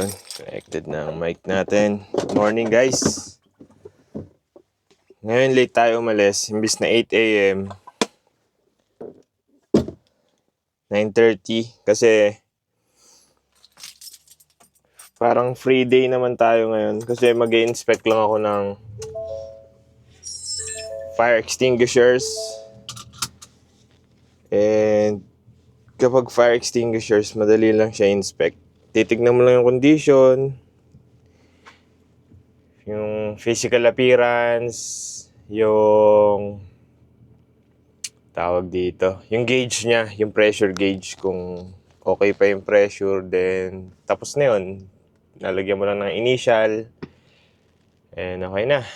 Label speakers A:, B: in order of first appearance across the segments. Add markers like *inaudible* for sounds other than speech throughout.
A: Yun, connected na ang mic natin. Good morning guys. Ngayon late tayo umalis. Imbis na 8 a.m. 9.30 kasi parang free day naman tayo ngayon kasi mag inspect lang ako ng fire extinguishers and kapag fire extinguishers madali lang siya inspect titignan mo lang yung condition. Yung physical appearance yung tawag dito yung gauge niya yung pressure gauge kung okay pa yung pressure then tapos na yun. Lalagyan mo lang ng initial and okay na.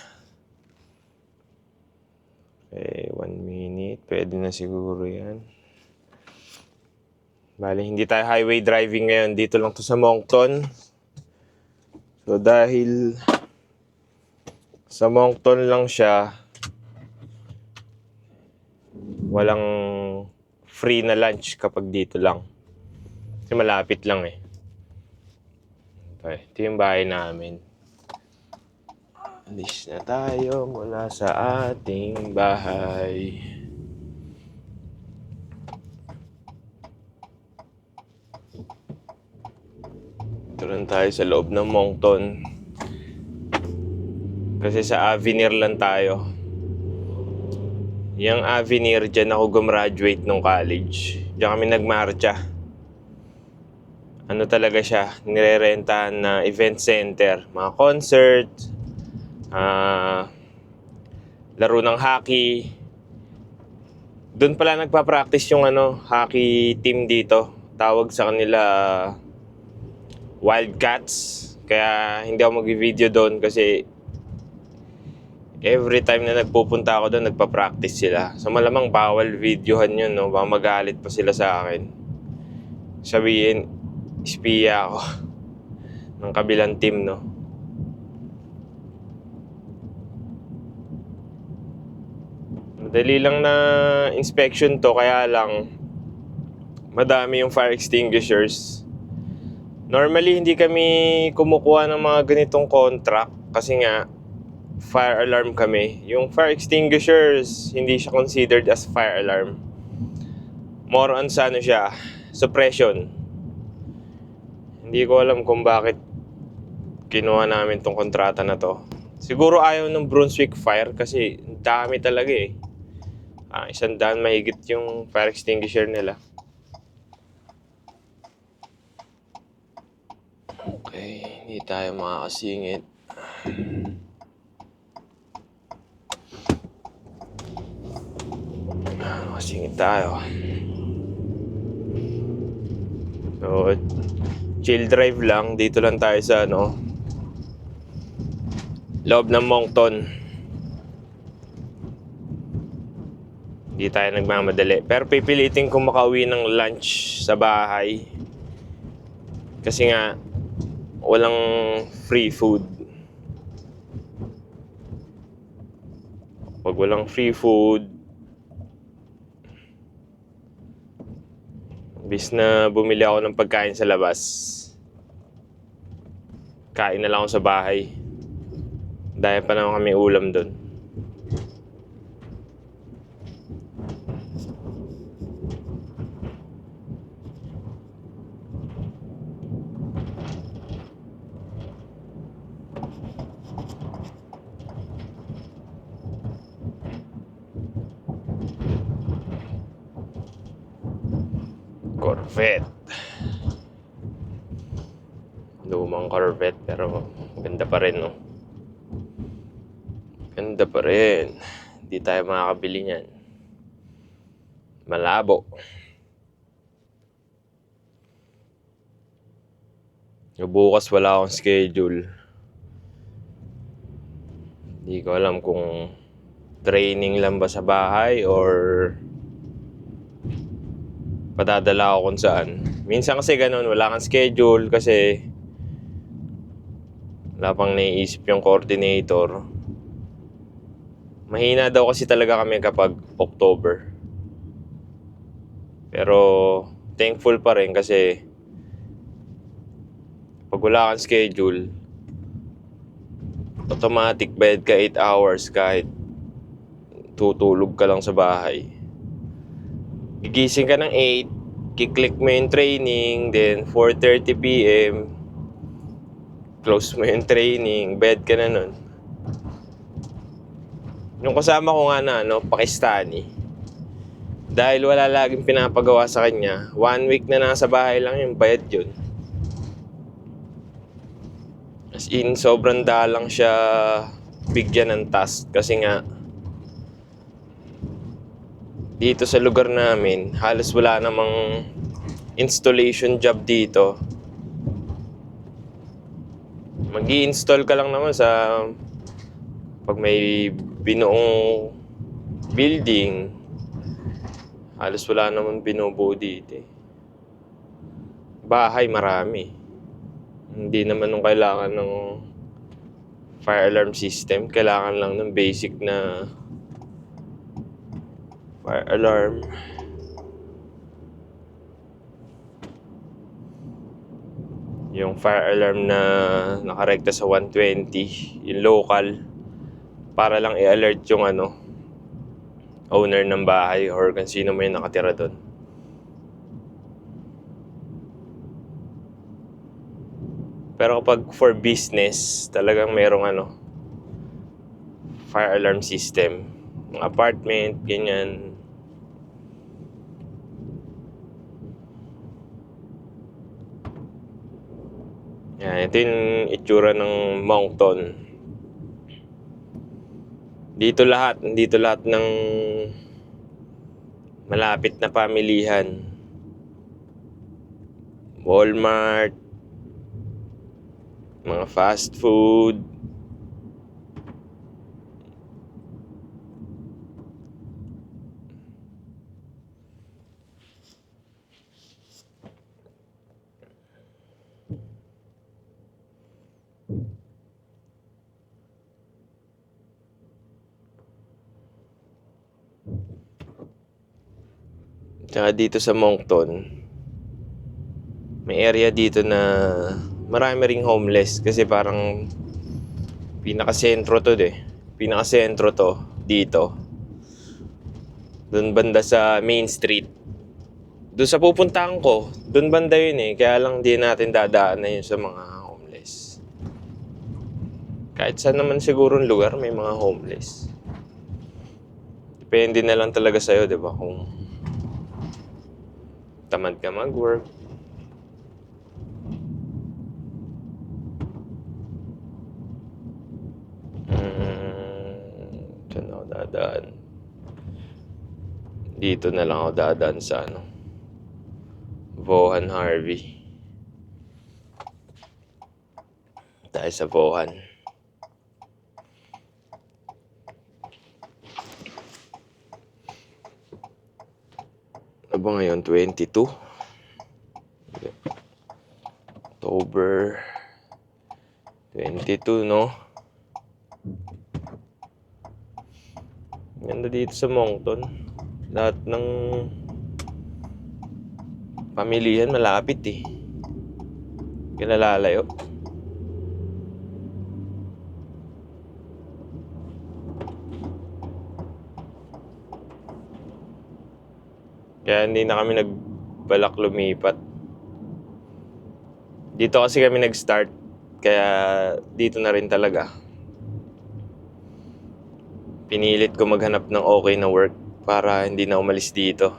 A: Okay one minute. Pwede na siguro yan Bali, hindi tayo highway driving ngayon. Dito lang to sa Moncton. So, dahil sa Moncton lang siya, walang free na lunch kapag dito lang. Kasi malapit lang eh. Okay, ito yung bahay namin. Alis na tayo mula sa ating bahay. Ito lang tayo sa loob ng Moncton. Kasi sa Avenir lang tayo. Yung Avenir, dyan ako gumraduate nung college. Diyan kami nagmarcha. Ano talaga siya, nirerentahan na event center. Mga concert, ah, laro ng hockey. Doon pala nagpa-practice yung ano, hockey team dito. Tawag sa kanila Wildcats. Kaya hindi ako mag-video doon kasi every time na nagpupunta ako doon, nagpa-practice sila. So malamang bawal videohan yun, no? Baka magalit pa sila sa akin. Sabihin, espiya ako *laughs* ng kabilang team, no? Madali lang na inspection to, kaya lang madami yung fire extinguishers. Normally, hindi kami kumukuha ng mga ganitong contract kasi nga, fire alarm kami. Yung fire extinguishers, hindi siya considered as fire alarm. More on sa ano siya, suppression. Hindi ko alam kung bakit kinuha namin tong kontrata na to. Siguro ayaw ng Brunswick Fire kasi dami talaga eh. Ah, isang daan mahigit yung fire extinguisher nila. Okay, hindi tayo makakasingit. Makasingit tayo. So, chill drive lang. Dito lang tayo sa ano, loob ng Moncton. Hindi tayo nagmamadali. Pero pipilitin kong makauwi ng lunch sa bahay. Kasi nga, walang free food. Pag walang free food, bis na bumili ako ng pagkain sa labas, kain na lang ako sa bahay. Dahil pa naman kami ulam doon. Ganda pa rin no. Ganda pa rin. Hindi tayo makakabili niyan. Malabo. Bukas wala akong schedule. Hindi ko alam kung training lang ba sa bahay or padadala ako kung saan. Minsan kasi ganun, wala kang schedule kasi wala pang naiisip yung coordinator. Mahina daw kasi talaga kami kapag October. Pero thankful pa rin kasi Pag wala kang schedule, automatic bayad ka 8 hours kahit tutulog ka lang sa bahay. Gigising ka ng 8, kiklik mo yung training, then 4.30pm, close mo yung training, bed ka na nun. Yung kasama ko nga na, ano, Pakistani, dahil wala laging pinapagawa sa kanya, one week na nasa bahay lang yung bayad yun. As in, sobrang dalang siya bigyan ng task kasi nga dito sa lugar namin, halos wala namang installation job dito. Mag install ka lang naman sa pag may binuong building, halos wala naman binubuo dito. eh. Bahay marami. Hindi naman nung kailangan ng fire alarm system. Kailangan lang ng basic na fire alarm. Yung fire alarm na nakarekta sa 120, yung local, para lang i-alert yung ano, owner ng bahay or kung sino may nakatira doon. Pero kapag for business, talagang merong ano, fire alarm system. Mga apartment, ganyan. Yan, ito yung itsura ng Moncton. Dito lahat, dito lahat ng malapit na pamilihan. Walmart, mga fast food. Tsaka dito sa Moncton, may area dito na marami ring homeless kasi parang pinakasentro to eh. Pinakasentro to dito. Doon banda sa Main Street. Doon sa pupuntahan ko, doon banda yun eh. Kaya lang di natin dadaan na yun sa mga homeless. Kahit saan naman siguro lugar may mga homeless. Depende na lang talaga sa'yo, di ba? Kung tamad ka mag-work, Mm, saan ako dadaan? Dito na lang ako dadaan sa ano. Vohan Harvey. Tayo sa Vohan. Ano ba ngayon? 22? Hindi. October 22, no? Ganda dito sa Moncton. Lahat ng pamilihan malapit eh. Kinalalayo. Kaya hindi na kami nagbalak lumipat. Dito kasi kami nag-start. Kaya dito na rin talaga pinilit ko maghanap ng okay na work para hindi na umalis dito.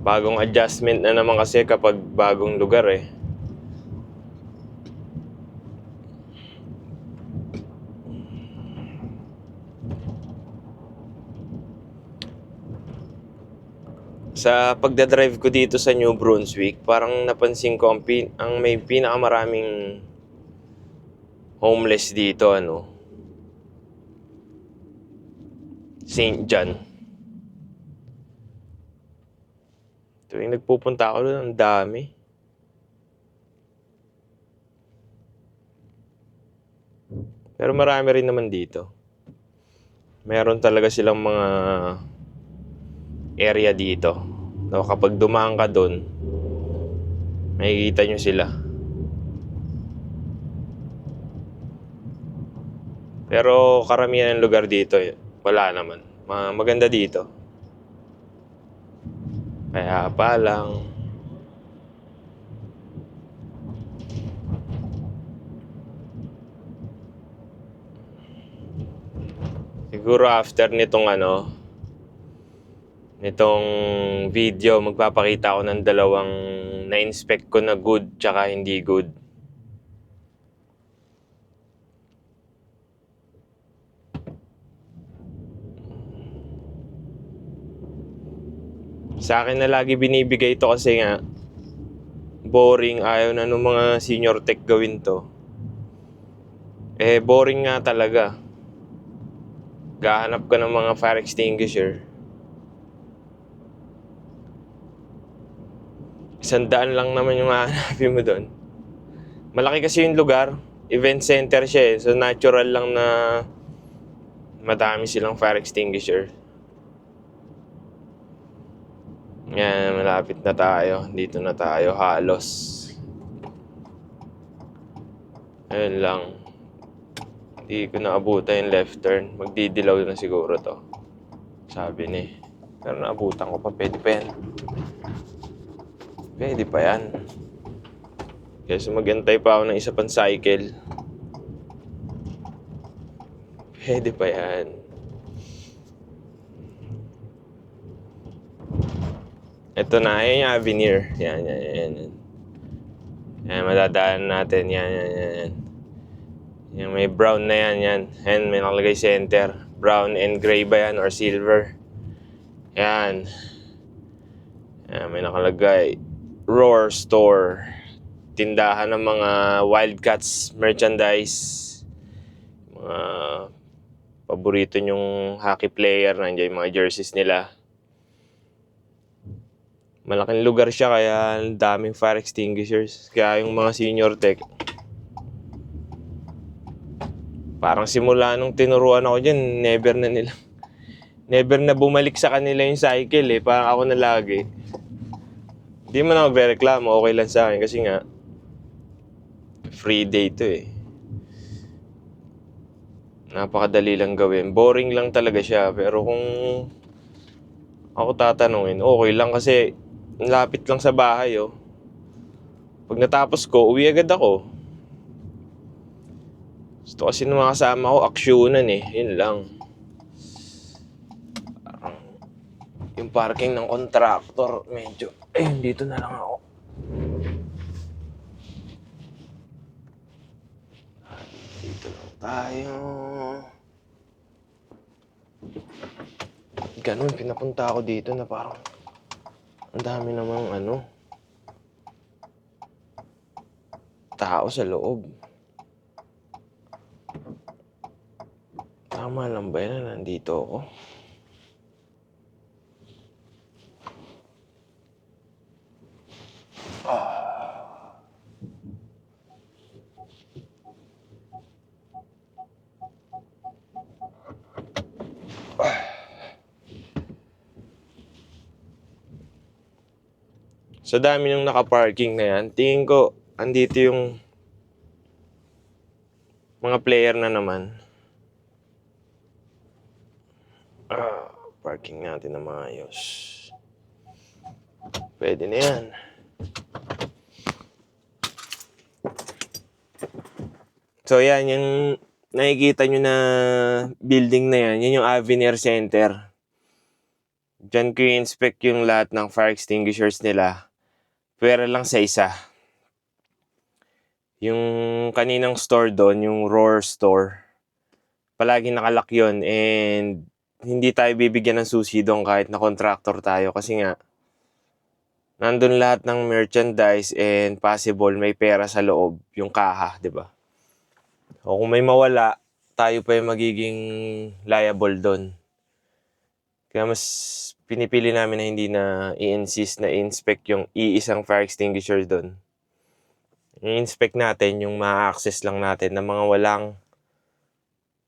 A: Bagong adjustment na naman kasi kapag bagong lugar eh. Sa pagdadrive ko dito sa New Brunswick, parang napansin ko ang, pin- ang may pinakamaraming homeless dito, ano, St. John. Tuwing nagpupunta ako doon, ang dami. Pero marami rin naman dito. Meron talaga silang mga area dito. No, kapag dumaan ka doon, makikita nyo sila. Pero karamihan ng lugar dito, eh, wala naman. Ma- Maganda dito. Kaya pa lang. Siguro after nitong ano, nitong video, magpapakita ako ng dalawang na-inspect ko na good tsaka hindi good. Sa akin na lagi binibigay ito kasi nga boring ayaw na ng mga senior tech gawin to. Eh boring nga talaga. Gahanap ka ng mga fire extinguisher. Isang daan lang naman yung hahanapin mo doon. Malaki kasi yung lugar. Event center siya eh. So natural lang na madami silang fire extinguisher. Yan, malapit na tayo. Dito na tayo halos. Ayun lang. Hindi ko naabutan yung left turn. Magdidilaw na siguro to. Sabi ni. Pero naabutan ko pa. Pwede pa yan. Pwede pa yan. Kaya so magantay pa ako ng isa pang cycle. Pwede pa yan. Ito na, yan yung Avenir. Yan, yan, yan, yan. Yan, madadaan natin. Yan, yan, yan, yan. Yung may brown na yan, yan. Yan, may nakalagay center. Brown and gray ba yan or silver? Yan. Yan, may nakalagay. Roar Store. Tindahan ng mga Wildcats merchandise. Mga paborito nyong hockey player. Nandiyan yung mga jerseys nila. Malaking lugar siya kaya daming fire extinguishers. Kaya yung mga senior tech, parang simula nung tinuruan ako dyan, never na nila, *laughs* never na bumalik sa kanila yung cycle eh. Parang ako na lagi. Hindi mo na magre-reklamo, okay lang sa akin kasi nga, free day to eh. Napakadali lang gawin. Boring lang talaga siya. Pero kung ako tatanungin, okay lang kasi lapit lang sa bahay oh. Pag natapos ko, uwi agad ako. Gusto kasi ng mga kasama ko, aksyonan eh. Yun lang. Parang yung parking ng contractor, medyo, eh, dito na lang ako. Dito lang tayo. Ganun, pinapunta ako dito na parang ang dami namang ano tao sa loob. Tama lang ba yan na nandito ako? Sa dami ng nakaparking na yan, tingin ko, andito yung mga player na naman. Ah, parking natin na maayos. Pwede na yan. So yan, yung nakikita nyo na building na yan, yan yung Avenir Center. Diyan ko i-inspect yung lahat ng fire extinguishers nila. Pwera lang sa isa. Yung kaninang store doon, yung Roar Store, palagi nakalak yun and hindi tayo bibigyan ng susi doon kahit na contractor tayo kasi nga nandun lahat ng merchandise and possible may pera sa loob, yung kaha, di ba? O kung may mawala, tayo pa yung magiging liable doon. Kaya mas pinipili namin na hindi na i-insist na i-inspect yung iisang fire extinguisher doon. I-inspect natin yung ma-access lang natin ng mga walang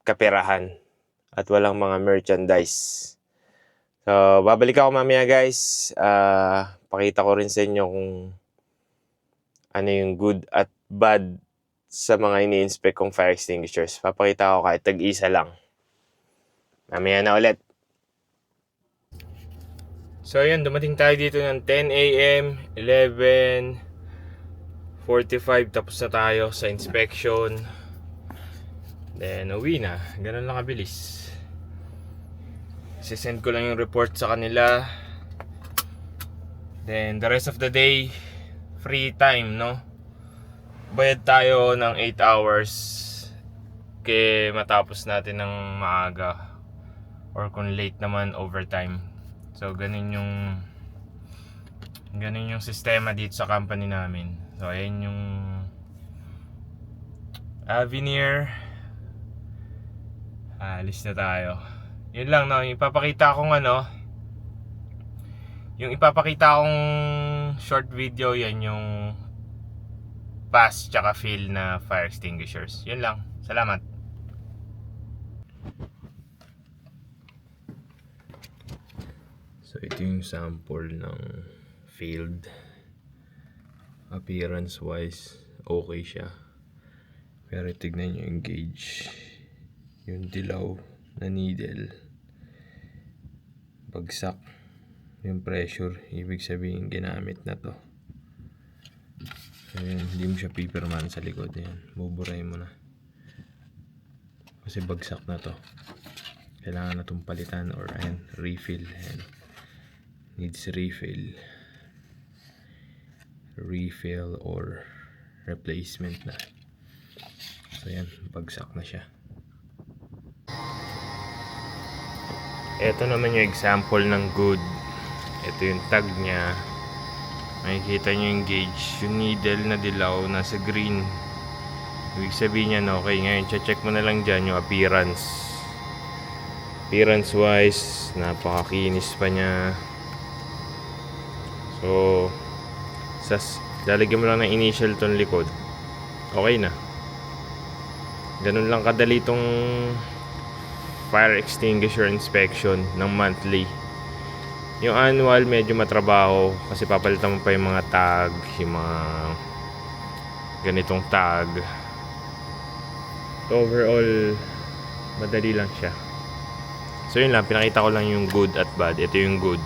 A: kaperahan at walang mga merchandise. So, babalik ako mamaya guys. Ah, pakita ko rin sa inyo kung ano yung good at bad sa mga ini-inspect kong fire extinguishers. Papakita ko kahit tag-isa lang. Mamaya na ulit. So ayan, dumating tayo dito ng 10 a.m., 11.45 tapos na tayo sa inspection. Then uwi na. Ganun lang kabilis. Sisend ko lang yung report sa kanila. Then the rest of the day, free time, no? Bayad tayo ng 8 hours kaya matapos natin ng maaga or kung late naman overtime. So ganun yung ganun yung sistema dito sa company namin. So ayan yung Avenir. Alis na tayo. Yun lang no, ipapakita kong ano yung ipapakita kong short video yan yung pass tsaka fill na fire extinguishers. Yun lang. Salamat. So ito yung sample ng field. Appearance wise, okay siya. Pero tignan nyo yung gauge. Yung dilaw na needle. Bagsak. Yung pressure, ibig sabihin ginamit na to. Yun, hindi mo siya piperman sa likod. Yan, buburay mo na. Kasi bagsak na to. Kailangan na itong palitan or ayan, refill. Ayan. Needs refill. Refill or replacement na. So yan, bagsak na siya. Ito naman yung example ng good. Ito yung tag niya. Makikita nyo yung gauge. Yung needle na dilaw, nasa green. Ibig sabihin yan, okay. Ngayon, check mo na lang dyan yung appearance. Appearance wise, napakakinis pa niya. So, sas, lalagyan mo lang ng initial tong likod. Okay na. Ganun lang kadali tong fire extinguisher inspection ng monthly. Yung annual medyo matrabaho kasi papalitan mo pa yung mga tag, yung mga ganitong tag. So overall, madali lang siya. So yun lang, pinakita ko lang yung good at bad. Ito yung good.